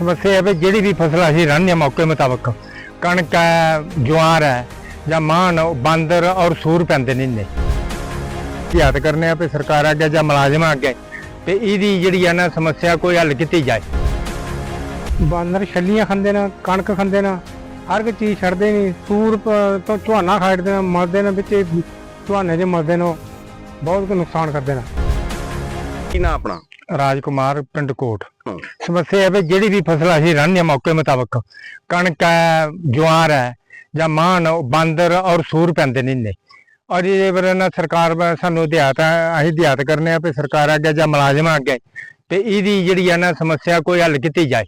ਸਮੱਸਿਆ ਹੈ ਵੀ ਜਿਹੜੀ ਵੀ ਫਸਲ ਅਸੀਂ ਰਹਿੰਦੇ ਹਾਂ ਮੌਕੇ ਮੁਤਾਬਕ ਕਣਕ ਹੈ, ਜਵਾਰ ਹੈ ਜਾਂ ਮਾਨ, ਉਹ ਬਾਂਦਰ ਔਰ ਸੂਰ ਪੈਂਦੇ ਨੇ ਨੇ ਹੱਥ ਕਰਨੇ ਆ ਵੀ ਸਰਕਾਰ ਅੱਗੇ ਜਾਂ ਮੁਲਾਜ਼ਮਾਂ ਅੱਗੇ ਤੇ ਇਹਦੀ ਜਿਹੜੀ ਆ ਨਾ ਸਮੱਸਿਆ ਕੋਈ ਹੱਲ ਕੀਤੀ ਜਾਏ। ਬਾਂਦਰ ਛੱਲੀਆਂ ਖਾਂਦੇ ਨੇ, ਕਣਕ ਖਾਂਦੇ ਨੇ, ਹਰ ਇੱਕ ਚੀਜ਼ ਛੱਡਦੇ ਨਹੀਂ ਸੂਰ ਤੋਂ ਝੋਨਾ ਖਾੜਦੇ ਨੇ, ਮਰਦੇ ਨੇ, ਵਿੱਚ ਝੋਨੇ 'ਚ ਮਰਦੇ ਨੇ, ਉਹ। ਬਹੁਤ ਕੁ ਨੁਕਸਾਨ ਕਰਦੇ ਨੇ। ਕੀ ਨਾ ਆਪਣਾ? ਰਾਜਕੁਮਾਰ ਪਿੰਡ ਕੋਟ। ਸਮੱਸਿਆ ਹੈ ਵੀ ਜਿਹੜੀ ਵੀ ਫਸਲ ਅਸੀਂ ਰਾਂਹਦੇ ਮੌਕੇ ਮੁਤਾਬਕ ਕਣਕ ਹੈ ਜਵਾਰ ਹੈ ਜਾਂ ਮਾਨ ਬਾਂਦਰ ਔਰ ਸੂਰ ਪੈਂਦੇ ਨੇ ਨੇ ਔਰ ਇਹਦੇ ਬਾਰੇ ਨਾ ਸਰਕਾਰ ਸਾਨੂੰ ਦਿਹਾਤ ਅਸੀਂ ਦਿਹਾਤ ਕਰਨੇ ਆ ਵੀ ਸਰਕਾਰ ਅੱਗੇ ਜਾਂ ਮੁਲਾਜ਼ਮਾਂ ਅੱਗੇ ਤੇ ਇਹਦੀ ਜਿਹੜੀ ਹੈ ਨਾ ਸਮੱਸਿਆ ਕੋਈ ਹੱਲ ਕੀਤੀ ਜਾਏ।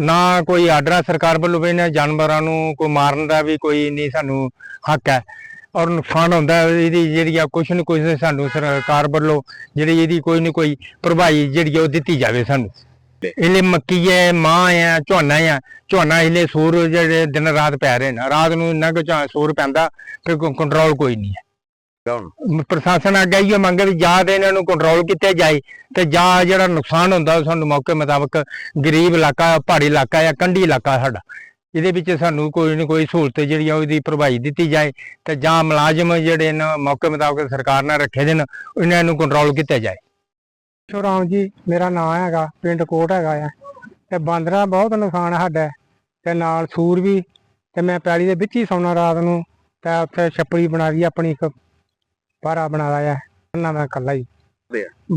ਨਾ ਕੋਈ ਆਰਡਰ ਸਰਕਾਰ ਵੱਲੋਂ ਵੀ ਇਹਨਾਂ ਜਾਨਵਰਾਂ ਨੂੰ ਕੋਈ ਮਾਰਨ ਦਾ ਵੀ ਕੋਈ ਨਹੀਂ ਸਾਨੂੰ ਹੱਕ ਹੈ। ਔਰ ਨੁਕਸਾਨ ਹੁੰਦਾ ਹੈ, ਇਹਦੀ ਜਿਹੜੀ ਆ ਕੁਛ ਨਾ ਕੁਛ ਸਾਨੂੰ ਸਰਕਾਰ ਵੱਲੋਂ ਜਿਹੜੀ ਇਹਦੀ ਕੋਈ ਨਾ ਕੋਈ ਭਰਵਾਈ ਜਿਹੜੀ ਆ ਉਹ ਦਿੱਤੀ ਜਾਵੇ ਸਾਨੂੰ। ਇਹਲੇ ਮੱਕੀ ਹੈ ਮਾਂ ਹੈ ਝੋਨਾ ਹੈ ਝੋਨਾ ਇਹਲੇ ਸੂਰ ਜਿਹੜੇ ਦਿਨ ਰਾਤ ਪੈ ਰਹੇ ਨੇ। ਰਾਤ ਨੂੰ ਇੰਨਾ ਕੁ ਝਾ- ਸੂਰ ਪੈਂਦਾ ਕਿ ਕੰਟਰੋਲ ਕੋਈ ਨਹੀਂ ਹੈ। ਮ- ਪ੍ਰਸ਼ਾਸਨ ਅੱਗੇ ਇਹ ਮੰਗ ਵੀ ਜਾਂ ਤੇ ਇਹਨਾਂ ਨੂੰ ਕੰਟਰੋਲ ਕੀਤਾ ਜਾਏ ਤੇ ਜਾਂ ਜਿਹੜਾ ਨੁਕਸਾਨ ਹੁੰਦਾ ਉਹ ਸਾਨੂੰ ਮੌਕੇ ਮੁਤਾਬਕ ਗਰੀਬ ਇਲਾਕਾ ਪਹਾੜੀ ਇਲਾਕਾ ਜਾਂ ਕੰਢੀ ਇਲਾਕਾ ਸਾਡਾ ਇਹਦੇ ਵਿੱਚ ਸਾਨੂੰ ਕੋਈ ਨਾ ਕੋਈ ਸਹੂਲਤ ਜਿਹੜੀ ਆ ਉਹਦੀ ਭਰਵਾਈ ਦਿੱਤੀ ਜਾਏ ਤੇ ਜਾਂ ਮੁਲਾਜ਼ਮ ਜਿਹੜੇ ਨੇ ਮੌਕੇ ਮੁਤਾਬਕ ਸਰਕਾਰ ਨੇ ਰੱਖੇ ਦੇ ਨੇ ਇਹਨਾਂ ਨੂੰ ਕੰਟਰੋਲ ਕੀਤਾ ਜਾਏ। ਸ਼ੋਰਾਮ ਜੀ ਮੇਰਾ ਨਾਮ ਹੈਗਾ ਪਿੰਡ ਕੋਟ ਹੈਗਾ ਆ। ਤੇ ਬਾਂਦਰਾ ਬਹੁਤ ਨੁਕਸਾਨ ਸਾਡਾ। ਤੇ ਨਾਲ ਸੂਰ ਵੀ ਤੇ ਮੈਂ ਪੈਲੀ ਦੇ ਵਿੱਚ ਹੀ ਸੌਣਾ ਰਾਤ ਨੂੰ ਤੇ ਉੱਥੇ ਛੱਪੜੀ ਬਣਾ ਲਈ ਆਪਣੀ ਇੱਕ ਬਾਰਾ ਬਣਾ ਲਿਆ ਨਾ ਮੈਂ ਇਕੱਲਾ ਹੀ।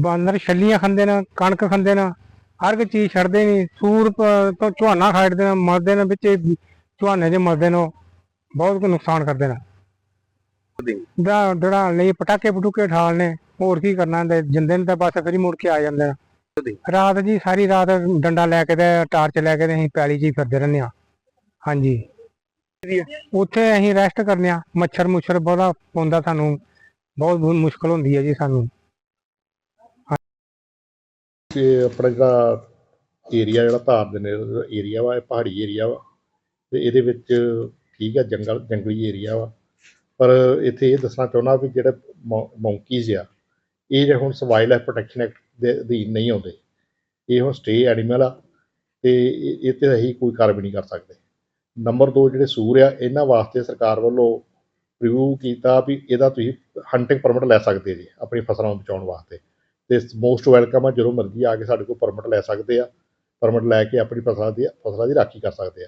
ਬਾਂਦਰ ਛੱਲੀਆਂ ਖਾਂਦੇ ਨੇ ਕਣਕ ਖਾਂਦੇ ਨੇ ਹਰ ਇੱਕ ਚੀਜ਼ ਛੱਡਦੇ ਨਹੀਂ, ਸੂਰ ਤੋਂ ਝੋਨਾ ਖਾੜਦੇ ਨੇ, ਮਰਦੇ ਨੇ, ਵਿੱਚ ਝੋਨੇ 'ਚ ਮਰਦੇ ਨੇ ਬਹੁਤ ਕੁ ਨੁਕਸਾਨ ਕਰਦੇ ਨੇ। ਦਾ ਡੜਾ ਲਈ ਪਟਾਕੇ ਪਟੂਕੇ ਠਾਲਨੇ ਹੋਰ ਕੀ ਕਰਨਾ, ਤੇ ਜਿੰਦੇ ਨੇ ਤਾਂ ਬਸ ਫਿਰ ਹੀ ਮੁੜ ਕੇ ਆ ਜਾਂਦੇ ਨੇ। ਰਾਤ ਜੀ, ਸਾਰੀ ਰਾਤ ਡੰਡਾ ਲੈ ਕੇ ਤੇ ਟਾਰਚ ਲੈ ਕੇ ਤੇ ਅਸੀਂ ਪੈਲੀ 'ਚ ਹੀ ਫਿਰਦੇ ਰਹਿੰਦੇ ਆ ਹਾਂਜੀ। ਉੱਥੇ ਅਸੀਂ ਰੈਸਟ ਕਰਨੇ ਆ ਮੱਛਰ ਮੁੱਛਰ ਬਹੁਤਾ ਪਉਂਦਾ ਸਾਨੂੰ ਬਹੁਤ ਬਹੁਤ ਮੁਸ਼ਕਲ ਹੁੰਦੀ ਹੈ ਜੀ ਸਾਨੂੰ। ਇਹ ਆਪਣਾ ਜਿਹੜਾ ਏਰੀਆ ਜਿਹੜਾ ਧਾਰ ਦੇ ਨੇੜੇ ਏਰੀਆ ਵਾ, ਇਹ ਪਹਾੜੀ ਏਰੀਆ ਵਾ, ਤੇ ਇਹਦੇ ਵਿੱਚ ਠੀਕ ਆ, ਜੰਗਲ, ਜੰਗਲੀ ਏਰੀਆ ਵਾ। ਪਰ ਇੱਥੇ ਇਹ ਦੱਸਣਾ ਚਾਹੁੰਦਾ ਵੀ ਜਿਹੜੇ ਮੌਂਕੀਜ਼ ਆ, ਇਹ ਜੇ ਹੁਣ ਵਾਈਲਡ ਲਾਈਫ ਪ੍ਰੋਟੈਕਸ਼ਨ ਐਕਟ ਦੇ ਅਧੀਨ ਨਹੀਂ ਆਉਂਦੇ, ਇਹ ਹੁਣ ਸਟੇ ਐਨੀਮਲ ਆ, ਤੇ ਇਹ ਇਹ ਤੇ ਅਸੀਂ ਕੋਈ ਕਾਰਵਾਈ ਨਹੀਂ ਕਰ ਸਕਦੇ। ਨੰਬਰ 2 ਜਿਹੜੇ ਸੂਰ ਆ, ਇਹਨਾਂ ਵਾਸਤੇ ਸਰਕਾਰ ਵੱਲੋਂ ਰਿਵਿਊ ਕੀਤਾ ਵੀ ਇਹਦਾ ਤੁਸੀਂ ਹੰਟਿੰਗ ਪਰਮਿਟ ਲੈ ਸਕਦੇ ਜੀ, ਆਪਣੀ ਫਸਲਾਂ ਨੂੰ ਬਚਾਉਣ ਵਾਸਤੇ। ਤੇ ਮੋਸਟ ਵੈਲਕਮ ਆ, ਜਦੋਂ ਮਰਜ਼ੀ ਆ ਕੇ ਸਾਡੇ ਕੋਲ ਪਰਮਿਟ ਲੈ ਸਕਦੇ ਆ। ਪਰਮਿਟ ਲੈ ਕੇ ਆਪਣੀ ਫਸਲਾਂ ਦੀ ਫਸਲਾਂ ਦੀ ਰਾਖੀ ਕਰ ਸਕਦੇ ਆ।